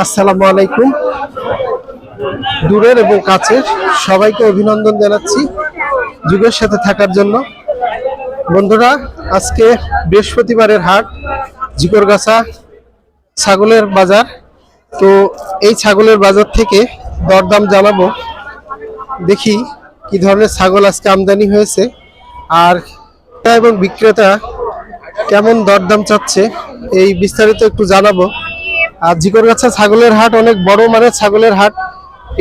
আসসালামু আলাইকুম। দূরের এবং কাছের সবাইকে অভিনন্দন জানাচ্ছি যুগের সাথে থাকার জন্য। বন্ধুরা, আজকে বৃহস্পতিবারের হাট, জিকরগাছা ছাগলের বাজার। তো এই ছাগলের বাজার থেকে দরদাম জানাব। দেখি কি ধরনের ছাগল আজকে আমদানি হয়েছে আর এবং বিক্রেতা কেমন দরদাম চাচ্ছে, এই বিস্তারিত একটু জানাব। আর জিকরগাছা ছাগলের হাট অনেক বড় মানে ছাগলের হাট।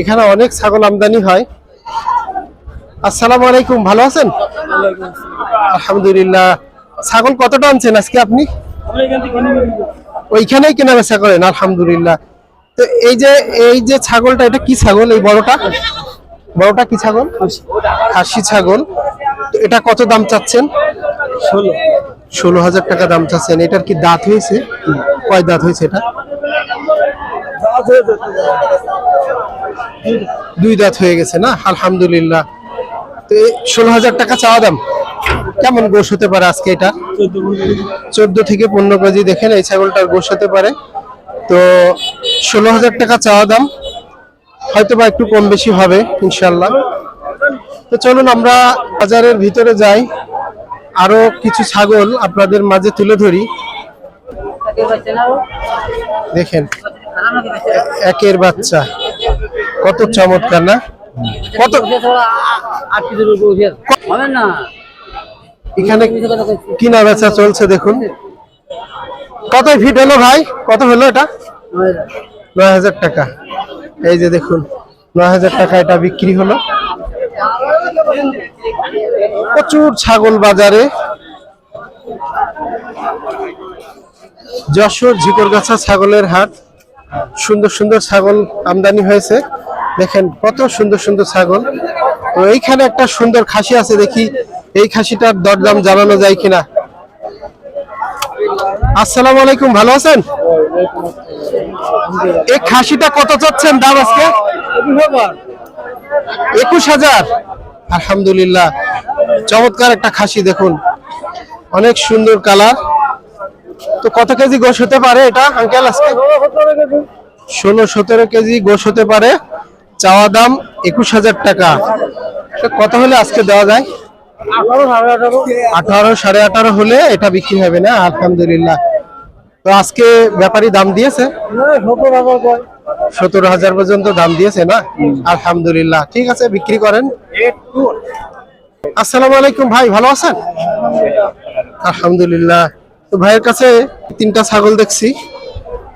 এখানে অনেক ছাগল আমদানি হয়। আসসালামু আলাইকুম ভালো আছেন? আলহামদুলিল্লাহ। ছাগল কতটা আনছেন আজকে আপনি? ওইখানেই কেনা বেচা করেন আলহামদুলিল্লাহ। তো এই যে এই যে ছাগলটা এটা কি ছাগল এই বড়টা? বড়টা কি ছাগল? খাসি ছাগল। তো এটা কত দাম চাচ্ছেন? ষোলো। ষোলো হাজার টাকা দাম চাচ্ছেন। এটার কি দাঁত হয়েছে? কয় দাঁত হয়েছে এটা? দুই দাঁত হয়ে গেছে না? আলহামদুলিল্লাহ। তো ষোলো হাজার টাকা চাওয়া দাম, কেমন গোশ হতে পারে আজকে এটা? চোদ্দ থেকে পনেরো কেজি, দেখেন এই ছাগলটার গোশ হতে পারে। তো ষোলো হাজার টাকা চাওয়া দাম, হয়তো বা একটু কম বেশি হবে ইনশাল্লাহ তো চলুন আমরা বাজারের ভিতরে যাই। আরও কিছু ছাগল আপনাদের মাঝে তুলে ধরি। দেখেন একের বাচ্চা। কত চমৎকার না? কত এখানে কিনা বেচা চলছে দেখুন। কত ফিট হলো ভাই? কত হলো এটা? নয় হাজার টাকা। এই যে দেখুন, নয় হাজার টাকা এটা বিক্রি হলো। প্রচুর ছাগল বাজারে। যশোর ঝিকরগাছা ছাগলের হাট। সুন্দর সুন্দর ছাগল আমদানি হয়েছে। দেখেন, কত সুন্দর সুন্দর ছাগল। তো এইখানে একটা সুন্দর খাসি আছে, দেখি এই খাসিটার দরদাম জানানো যায় কিনা। আসসালামু আলাইকুম, ভালো আছেন? এই খাসিটা কত চাচ্ছেন দাম আজকে? একুশ হাজার। আলহামদুলিল্লাহ, চমৎকার একটা খাসি দেখুন। অনেক সুন্দর কালার। তো কত কেজি গোশ হতে পারে এটা, আঙ্কেল, আজকে? ষোলো, সতেরো কেজি গোশ হতে পারে। চাওয়া দাম একুশ হাজার টাকা। কত হলে আজকে দেওয়া যায়? আঠারো সাড়ে আঠারো হলে এটা বিক্রি হবে না, আলহামদুলিল্লাহ। তো আজকে ব্যাপারী দাম দিয়েছে? সতেরো হাজার পর্যন্ত দাম দিয়েছে না? আলহামদুলিল্লাহ। ঠিক আছে, বিক্রি করেন। আসসালামু আলাইকুম ভাই, ভালো আছেন? আলহামদুলিল্লাহ। তো ভাইয়ের কাছে তিনটা ছাগল দেখছি।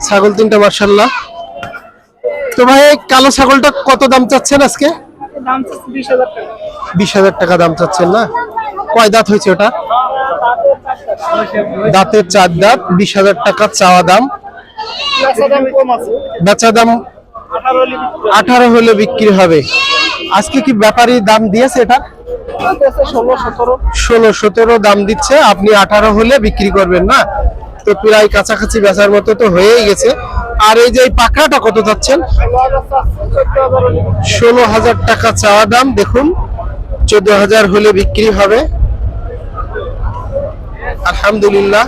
ছাগল তিনটা মার্শাল্লাহ তো ভাই কালো ছাগলটা কত দাম চাচ্ছেন আজকে? বিশ হাজার টাকা। দাম চাচ্ছেন না? কয় দাঁত হয়েছে ওটা? দাঁতের চার দাঁত বিশ হাজার টাকা চাওয়া দাম। বেচা দাম আঠারো হলে বিক্রি হবে। আজকে কি ব্যাপারী দাম দিয়েছে এটা? ষোলো, সতেরো দাম দিচ্ছে। আপনি আঠারো হলে বিক্রি করবেন না? তো প্রায় কাছাকাছি বেচার মতো তো হয়েই গেছে। আর এই যে পাকড়াটা কত যাচ্ছেন ষোলো হাজার টাকা চাওয়া দাম, দেখুন। চোদ্দ হাজার হলে বিক্রি হবে। আলহামদুলিল্লাহ,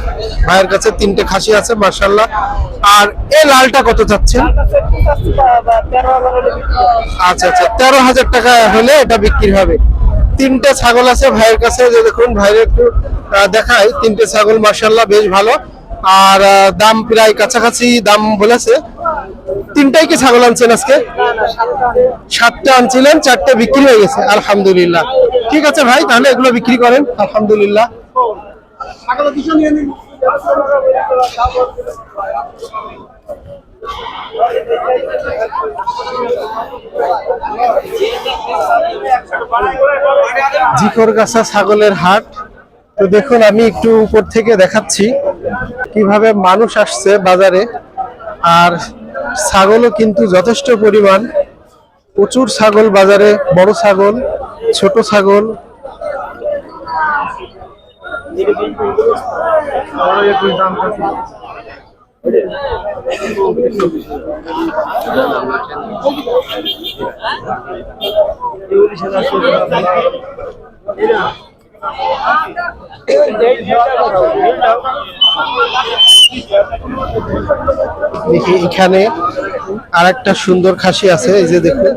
ভাইয়ের কাছে তিনটে খাসি আছে মার্শাল্লাহ আর এ লালটা কত চাচ্ছেন? আচ্ছা আচ্ছা তেরো হাজার টাকা হলে এটা বিক্রি হবে। তিনটে ছাগল আছে ভাইয়ের কাছে যে দেখুন, ভাইয়ের একটু দেখাই। তিনটে ছাগল মার্শাল্লাহ বেশ ভালো। আর দাম প্রায় কাছাকাছি দাম বলেছে। তিনটাই কি ছাগল আনছেন আজকে? সাতটা আনছিলেন, চারটে বিক্রি হয়ে গেছে, আলহামদুলিল্লাহ। ঠিক আছে ভাই, তাহলে এগুলো বিক্রি করেন, আলহামদুলিল্লাহ। জিকরগাছা ছাগলের হাট। তো দেখুন, আমি একটু উপর থেকে দেখাচ্ছি কীভাবে মানুষ আসছে বাজারে। আর ছাগলও কিন্তু যথেষ্ট পরিমাণ। প্রচুর ছাগল বাজারে, বড় ছাগল, ছোট ছাগল। দেখি এখানে আর একটা সুন্দর খাসি আছে, এই যে দেখুন।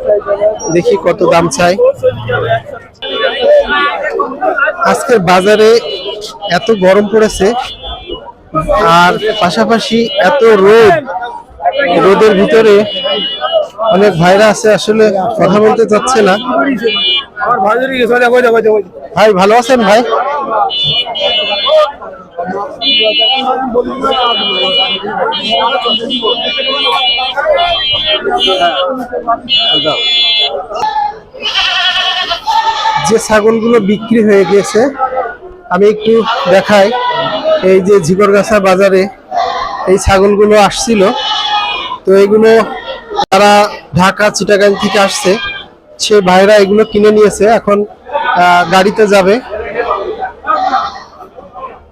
দেখি কত দাম চাই। আজকের বাজারে এত গরম পড়েছে আর পাশাপাশি এত রোদ, রোদের ভিতরে অনেক ভাইরা আছে, আসলে কথা বলতে চাচ্ছে না। ভাই, ভালো আছেন ভাই? যে ছাগলগুলো বিক্রি হয়ে গেছে, আমি একটু দেখাই। এই যে ঝিকরগাছা বাজারে এই ছাগলগুলো আসছিল। তো এগুলো তারা ঢাকা, চিটাগাং থেকে আসছে। সে ভাইরা এগুলো কিনে নিয়েছে। এখন গাড়িতে যাবে।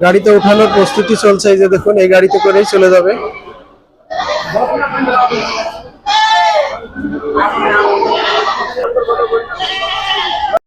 গাড়িতে ওঠানোর প্রস্তুতি চলছে। এই যে দেখুন, এই গাড়িতে করেই চলে যাবে।